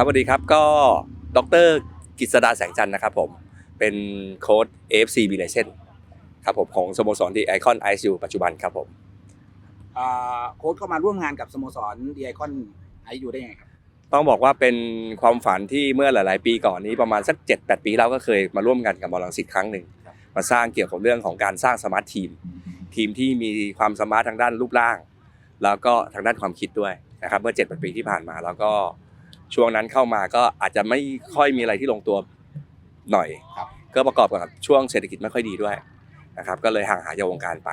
ครับสวัสดีครับก็ดรกิษดาแสงจันทร์นะครับผมเป็นโค้ช AFC b l i c e n ครับผมของสโมสรที่ไอคอนไอซิปัจจุบันครับผมอ่าโค้ชเข้ามาร่วมงานกับสโมสรดีไอคอนไอยูได้ยังไงครับต้องบอกว่าเป็นความฝันที่เมื่อหลาย ๆ ปีก่อนนี้ประมาณสัก 7-8 ปีเราก็เคยมาร่วมกันกับบอลลังสิตครั้งหนึ่งมาสร้างเกี่ยวกับเรื่องของการสร้างสมาร์ททีม ทีมที่มีความสมาร์ททางด้านรูปร่าง แล้วก็ทางด้านความคิดด้วยนะครับเมื่อ7-8 ปีที่ผ่านมาแล้วก็ ช่วงนั้นเข้ามาก็อาจจะไม่ค่อยมีอะไรที่ลงตัวหน่อย ครับ ก็ประกอบกับช่วงเศรษฐกิจไม่ค่อยดีด้วยนะครับ ก็เลยห่างหายจากวงการไป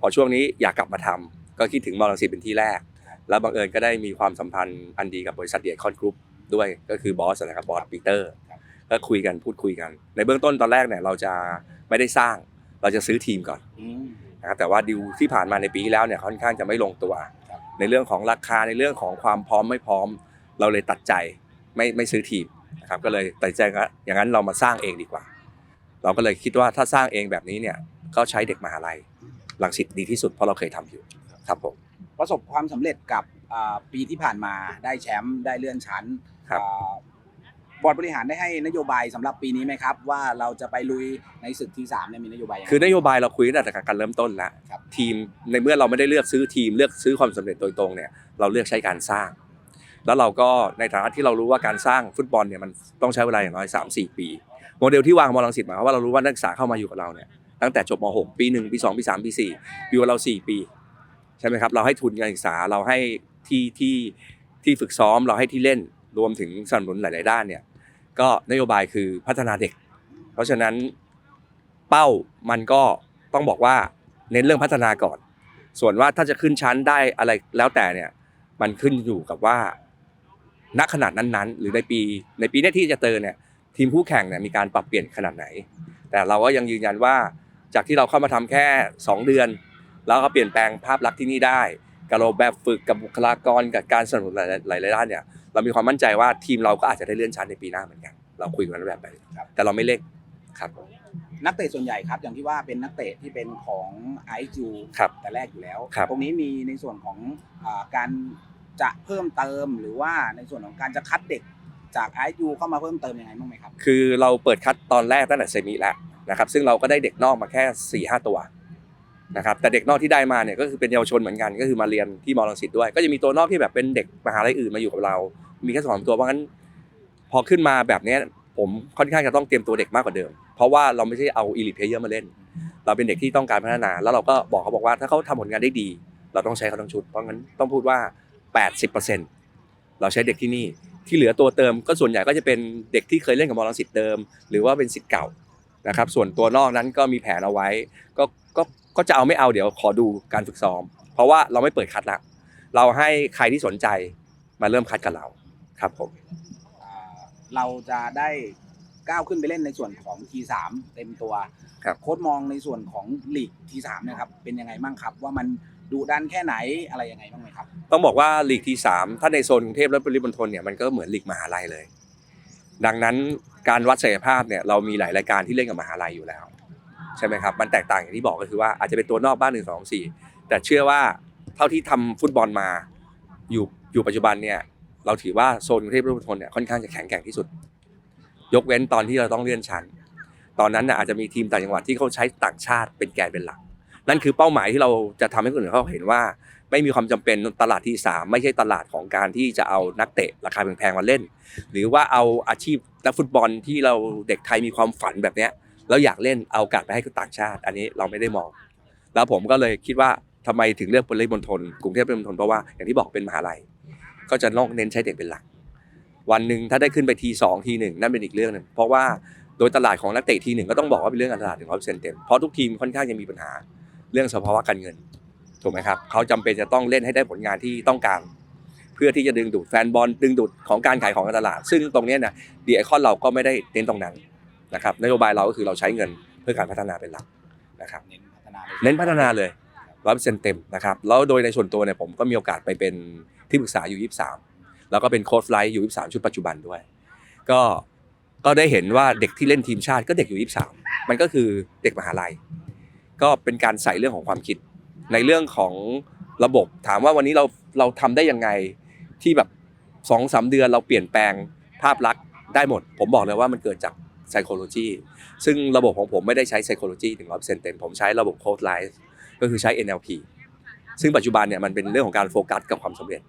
พอช่วงนี้อยากกลับมาทำก็คิดถึงมอลังสิตเป็นที่แรก แล้วบังเอิญก็ได้มีความสัมพันธ์อันดีกับบริษัทเดียคอนกรุ๊ปด้วยก็คือบอสนะครับบอสปีเตอร์ก็คุยกันพูดคุยกัน ในเบื้องต้นตอนแรกเนี่ยเราจะไม่ได้สร้างเราจะซื้อทีมก่อน อืม นะครับแต่ว่าดิวที่ผ่านมาในปีที่แล้วเนี่ยค่อนข้างจะไม่ลงตัว ครับในเรื่องของราคาในเรื่องของความพร้อมไม่พร้อม เราเลยตัดใจไม่ไม่ซื้อทีมนะครับก็เลยตัดใจว่าอย่างนั้นเรามาสร้างเองดีกว่า เราก็เลยคิดว่าถ้าสร้างเองแบบนี้เนี่ยก็ใช้เด็กมหาลัยลังสิตดีที่สุดเพราะเราเคยทำอยู่ครับผมประสบความสำเร็จกับอ่าปีที่ผ่านมาได้แชมป์ได้เลื่อนชั้นครับอ่าบอร์ดบริหารได้ให้นโยบายสำหรับปีนี้ไหมครับ ว่าเราจะไปลุยในศึกที่สามเนี่ยมีนโยบายยังไงคือนโยบายเราคุยตั้งแต่การเริ่มต้นแล้วครับทีมในเมื่อเราไม่ได้เลือกซื้อทีมเลือกซื้อความสำเร็จโดยตรงเนี่ยเราเลือกใช้การสร้าง แล้วเราก็ในฐานะที่เรารู้ว่าการสร้างฟุตบอลเนี่ยมันต้องใช้เวลาอย่างน้อย 3 4 ปี โมเดลที่วางมอลังสิตหมายความว่าเรารู้ว่านักศึกษาเข้ามาอยู่กับเราเนี่ยตั้งแต่จบม .6 ปี1ปี2ปี3ปี4อยู่กับเรา 4 ปีใช่ไหมครับเราให้ทุนการศึกษาเราให้ที่ที่ที่ฝึกซ้อมเราให้ที่เล่นรวมถึงสนับสนุนหลาย ๆ ด้านเนี่ยก็นโยบายคือพัฒนาเด็ก เพราะฉะนั้นเป้ามันก็ต้องบอกว่าเน้นเรื่องพัฒนาก่อน ส่วนว่าถ้าจะขึ้นชั้นได้อะไรแล้วแต่เนี่ยมันขึ้นอยู่กับว่า ณขนาดนั้นๆ หรือในปีในปีเนี้ยที่จะเจอเนี่ยทีมคู่แข่งเนี่ยมีการปรับเปลี่ยนขนาดไหน แต่เราก็ยังยืนยันว่าจากที่เราเข้ามาทำแค่ 2 เดือน แล้วก็เปลี่ยนแปลงภาพลักษณ์ที่นี่ได้กับระบบแบบฝึกกับบุคลากรกับการสนับสนุนหลายๆด้านเนี่ยเรามีความมั่นใจว่าทีมเราก็อาจจะได้เลื่อนชั้นในปีหน้าเหมือนกัน เราคุยกันแบบไปแต่เราไม่เร่งครับนักเตะส่วนใหญ่ครับอย่างที่ว่าเป็นนักเตะที่เป็นของไอจูครับแต่แรกอยู่แล้วครับตรงนี้มีในส่วนของอาการ จะเพิ่มเติมหรือว่าในส่วนของการจะคัดเด็กจากไอจูเข้ามาเพิ่มเติมยังไงบ้างไหมครับ คือเราเปิดคัดตอนแรกตั้งแต่เซมิแล้วนะครับซึ่งเราก็ได้เด็กนอกมาแค่4ี่ห้าตัวนะครับแต่เด็กนอกที่ได้มาเนี่ยก็คือเป็นเยาวชนเหมือนกันก็คือมาเรียนที่มอลังสิตด้วย ก็จะมีตัวนอกที่แบบเป็นเด็กมหาลัยอื่นมาอยู่กับเรา มีแค่สองตัวเพราะงั้น พอขึ้นมาแบบนี้ผมค่อนข้างจะต้องเตรียมตัวเด็กมากกว่าเดิม เพราะว่าเราไม่ใช่เอาอีลิทเพลเยอร์มาเล่น เราเป็นเด็กที่ต้องการพัฒนา แล้วเราก็บอกเขาบอกว่าถ้าเขาทำผลงานได้ดี เราต้องใช้เขาทั้งชุด เพราะงั้นต้องพูดว่า 80%เราใช้เด็กที่นี่ ที่เหลือตัวเติมก็ส่วนใหญ่ก็จะเป็นเด็กที่เคยเล่นกับมอลังสิตเดิม หรือว่าเป็นสิทธิ์เก่านะครับ ส่วนตัวนอกนั้นก็มีแผนเอาไว้ ก็ก็ก็จะเอาไม่เอาเดี๋ยวขอดูการฝึกซ้อม เพราะว่าเราไม่เปิดคัดละเราให้ใครที่สนใจมาเริ่มคัดกับเราครับผมอ่าเราจะได้ก้าวขึ้นไปเล่นในส่วนของ T3 เต็มตัว ครับ โค้ดมองในส่วนของลีก T3 เนะครับ เป็นยังไงบ้างครับ ว่ามัน ดุดันแค่ไหนอะไรยังไงบ้างไหมครับ ต้องบอกว่าลีกที่สามถ้าในโซนกรุงเทพและปริมณฑลเนี่ยมันก็เหมือนลีกมหาลัยเลย ดังนั้นการวัดศักยภาพเนี่ยเรามีหลายรายการที่เล่นกับมหาลัยอยู่แล้วใช่ไหมครับมันแตกต่างอย่างที่บอกก็คือว่าอาจจะเป็นตัวนอกบ้านหนึ่งสองสี่แต่เชื่อว่าเท่าที่ทำฟุตบอลมาอยู่อยู่ปัจจุบันเนี่ยเราถือว่าโซนกรุงเทพและปริมณฑลเนี่ยค่อนข้างจะแข็งแกร่งที่สุด ยกเว้นตอนที่เราต้องเลื่อนชั้น ตอนนั้นน่ะอาจจะมีทีมต่างจังหวัดที่เขาใช้ต่างชาติเป็นแกนเป็นหลัก นั่นคือเป้าหมายที่เราจะทำให้คนอื่นเขาเห็นว่า ไม่มีความจำเป็นตลาดที่สามไม่ใช่ตลาดของการที่จะเอานักเตะราคาแพงๆมาเล่น หรือว่าเอาอาชีพนักฟุตบอลที่เราเด็กไทยมีความฝันแบบเนี้ยแล้วอยากเล่นเอาโอกาสไปให้กับต่างชาติ อันนี้เราไม่ได้มอง แล้วผมก็เลยคิดว่าทำไมถึงเลือกปริมณฑลกรุงเทพปริมณฑลเพราะว่าอย่างที่บอกเป็นมหาลัย ก็จะต้องเน้นใช้เด็กเป็นหลัก วันหนึ่งถ้าได้ขึ้นไปทีสองทีหนึ่งนั่นเป็นอีกเรื่องหนึ่งเพราะว่าโดยตลาดของนักเตะทีหนึ่งก็ต้องบอกว่าเป็นเรื่องตลาดถึงร้อยเปอร์เซ็นต์เต็มเพราะทุกทีมค่อนข้างจะมีปัญหา เรื่องสภาวะการเงินถูกไหมครับเขาจำเป็นจะต้องเล่นให้ได้ผลงานที่ต้องการ เพื่อที่จะดึงดูดแฟนบอลดึงดูดของการขายของการตลาด ซึ่งตรงเนี้ยเนี่ยดีไอคอนเราก็ไม่ได้เน้นตรงนั้นนะครับนโยบายเราก็คือเราใช้เงินเพื่อการพัฒนาเป็นหลักนะครับเน้นพัฒนาเลยเน้นพัฒนาเลยร้อยเปอร์เซ็นต์เต็มนะครับแล้วโดยในส่วนตัวเนี่ยผมก็มีโอกาสไปเป็นที่ปรึกษาอยู่ยี่สามแล้วก็เป็นโค้ชไลท์อยู่ยี่สามชุดปัจจุบันด้วย ก็ก็ได้เห็นว่าเด็กที่เล่นทีมชาติก็เด็กอยู่ยี่สามมันก็คือเด็กมหาลัย ก็เป็นการใส่เรื่องของความคิด ในเรื่องของระบบถามว่าวันนี้เราเราทำได้ยังไงที่แบบสองสามเดือนเราเปลี่ยนแปลงภาพลักษณ์ได้หมด ผมบอกเลยว่ามันเกิดจาก psychology ซึ่งระบบของผมไม่ได้ใช้ psychology ถึงร้อยเปอร์เซ็นต์เต็มผมใช้ระบบ code life ก็คือใช้ NLP ซึ่งปัจจุบันเนี่ยมันเป็นเรื่องของการโฟกัสกับความสำเร็จ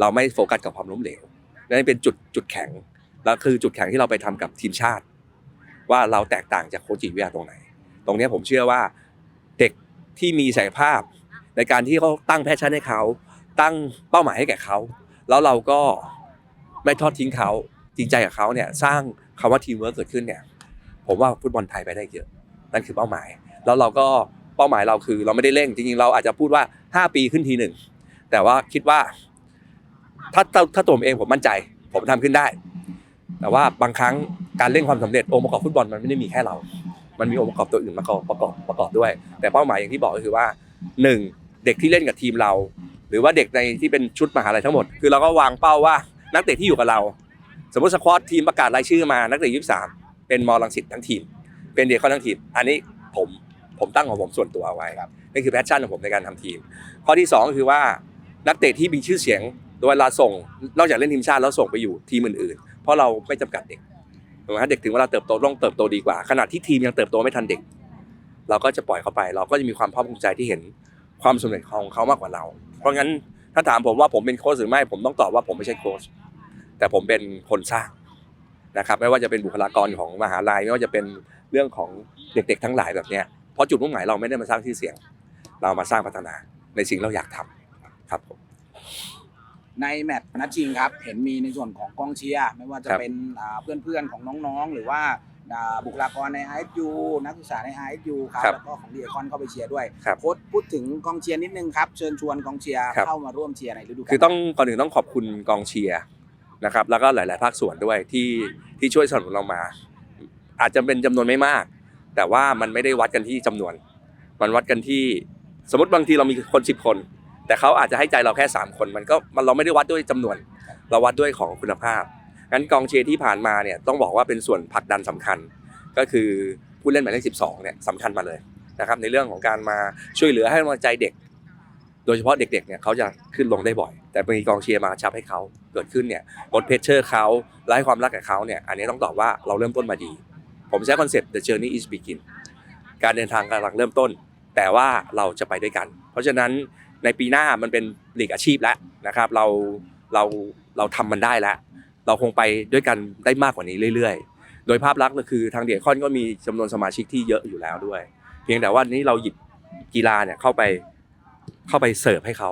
เราไม่โฟกัสกับความล้มเหลวนั่นเป็นจุดจุดแข็งแล้วคือจุดแข็งที่เราไปทำกับทีมชาติ ว่าเราแตกต่างจากโค้ชจิวิทยาตรงไหน ตรงนี้ผมเชื่อว่า เด็กที่มีศักยภาพ ในการที่เขาตั้งแพชชั่นให้เขา ตั้งเป้าหมายให้แก่เขา แล้วเราก็ไม่ทอดทิ้งเขาจริงใจกับเขาเนี่ยสร้างคำว่าทีมเวิร์กเกิดขึ้นเนี่ยผมว่าฟุตบอลไทยไปได้เยอะ นั่นคือเป้าหมาย แล้วเราก็เป้าหมายเราคือ เราไม่ได้เร่งจริงๆเราอาจจะพูดว่า 5 ปีขึ้นทีหนึ่งแต่ว่าคิดว่า ถ้าถ้าถ้าตัวผมเองผมมั่นใจ ผมทำขึ้นได้ แต่ว่าบางครั้งการเร่งความสำเร็จองค์ประกอบฟุตบอลมันไม่ได้มีแค่เรา มันมีองค์ประกอบตัวอื่นมาประกอบประกอบประกอบด้วย แต่เป้าหมายอย่างที่บอกก็คือว่าหนึ่งเด็กที่เล่นกับทีมเรา หรือว่าเด็กในที่เป็นชุดมหาลัยทั้งหมด คือเราก็วางเป้าว่านักเตะที่อยู่กับเรา สมมติสควอตทีมประกาศรายชื่อมานักเตะยี่สามเป็นมอลังสิตทั้งทีม เป็นเด็กเขาทั้งทีม อันนี้ผมผมตั้งของผมส่วนตัวเอาไว้ครับนี่คือแพชชั่นของผมในการทำทีม ข้อที่สองก็คือว่านักเตะที่มีชื่อเสียงโดยเวลาส่งนอกจากเล่นทีมชาติแล้วส่งไปอยู่ทีมอื่นๆ เพราะเราไม่จำกัดเด็ก ถูกไหมเด็กถึงเวลาเติบโตต้องเติบโตดีกว่า ขณะที่ทีมยังเติบโตไม่ทันเด็ก เราก็จะปล่อยเขาไป เราก็จะมีความภาคภูมิใจที่เห็นความสำเร็จของเขามากกว่าเรา เพราะงั้นถ้าถามผมว่าผมเป็นโค้ชหรือไม่ ผมต้องตอบว่าผมไม่ใช่โค้ชแต่ผมเป็นคนสร้างนะครับ ไม่ว่าจะเป็นบุคลากรของมหาลัยไม่ว่าจะเป็นเรื่องของเด็กๆทั้งหลายแบบเนี้ยเพราะจุดมุ่งหมายเราไม่ได้มาสร้างที่เสียง เรามาสร้างพัฒนาในสิ่งเราอยากทำครับผม ในแมตช์นัดชิงครับ เห็นมีในส่วนของกองเชียร์ไม่ว่าจะครับ เป็นเพื่อนเพื่อนๆของน้องๆ หรือว่าอ่าบุคลากรใน ISU นักศึกษาใน ISU ครับแล้วก็ของดีเอคอนเข้าไปเชียร์ด้วยครับโค้ชพูดถึงกองเชียร์นิดนึงครับ เชิญชวนกองเชียร์ครับ เข้ามาร่วมเชียร์ในฤดูกาล คือต้องก่อนอื่นต้องขอบคุณกองเชียร์นะครับแล้วก็หลาย ๆ ภาคส่วนด้วยที่ที่ช่วยสนับสนุนเรามา อาจจะเป็นจำนวนไม่มาก แต่ว่ามันไม่ได้วัดกันที่จำนวน มันวัดกันที่สมมติบางทีเรามีคนสิบคน แต่เขาอาจจะให้ใจเราแค่สามคนมันก็มันเราไม่ได้วัดด้วยจำนวน เราวัดด้วยของคุณภาพงั้นกองเชียร์ที่ผ่านมาเนี่ยต้องบอกว่าเป็นส่วนผลักดันสำคัญ ก็คือผู้เล่นหมายเลขสิบสองเนี่ยสำคัญมาเลยนะครับในเรื่องของการมาช่วยเหลือให้กำลังใจเด็ก โดยเฉพาะเด็กๆเนี่ยเขาจะขึ้นลงได้บ่อย แต่มีกองเชียร์มาชับให้เขาเกิดขึ้นเนี่ยลดเพชเชอร์เขาและให้ความรักกับเขาเนี่ยอันนี้ต้องตอบว่าเราเริ่มต้นมาดี ผมใช้คอนเซ็ปต์ the journey is begin การเดินทางกำลังเริ่มต้น แต่ว่าเราจะไปด้วยกัน เพราะฉะนั้น ในปีหน้ามันเป็นหลีกอาชีพแล้วนะครับ เราเราเราทำมันได้แล้ว เราคงไปด้วยกันได้มากกว่านี้เรื่อยๆ โดยภาพลักษณ์ก็คือทางเดียคอนก็มีจำนวนสมาชิกที่เยอะอยู่แล้วด้วย เพียงแต่ว่านี้เราหยิบกีฬาเนี่ยเข้าไปเข้าไปเสิร์ฟให้เขา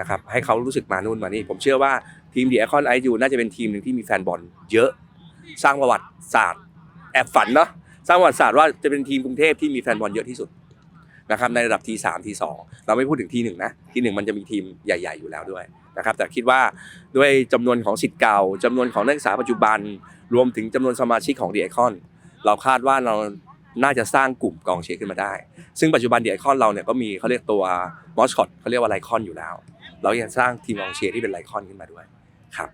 นะครับให้เขารู้สึกมานู่นมานี่ผมเชื่อว่าทีมเดียคอนไอยูน่าจะเป็นทีมหนึ่งที่มีแฟนบอลเยอะ สร้างประวัติศาสตร์ แอบฝันเนาะสร้างประวัติศาสตร์ว่าจะเป็นทีมกรุงเทพที่มีแฟนบอลเยอะที่สุด นะครับในระดับทีสามทีสองเราไม่พูดถึงทีหนึ่งนะทีหนึ่งมันจะมีทีมใหญ่ ๆ อยู่แล้วด้วยนะครับแต่คิดว่าด้วยจำนวนของสิทธิ์เก่าจำนวนของนักศึกษาปัจจุบัน รวมถึงจำนวนสมาชิกของเดีไอคอนเราคาดว่าเราน่าจะสร้างกลุ่มกองเชียร์ขึ้นมาได้ ซึ่งปัจจุบันเดีไอคอนเราเนี่ยก็มีเขาเรียกตัวมอสคอตเขาเรียกว่าไลคอนอยู่แล้ว เราอยากสร้างทีมกองเชียร์ที่เป็นไลคอนขึ้นมาด้วยครับ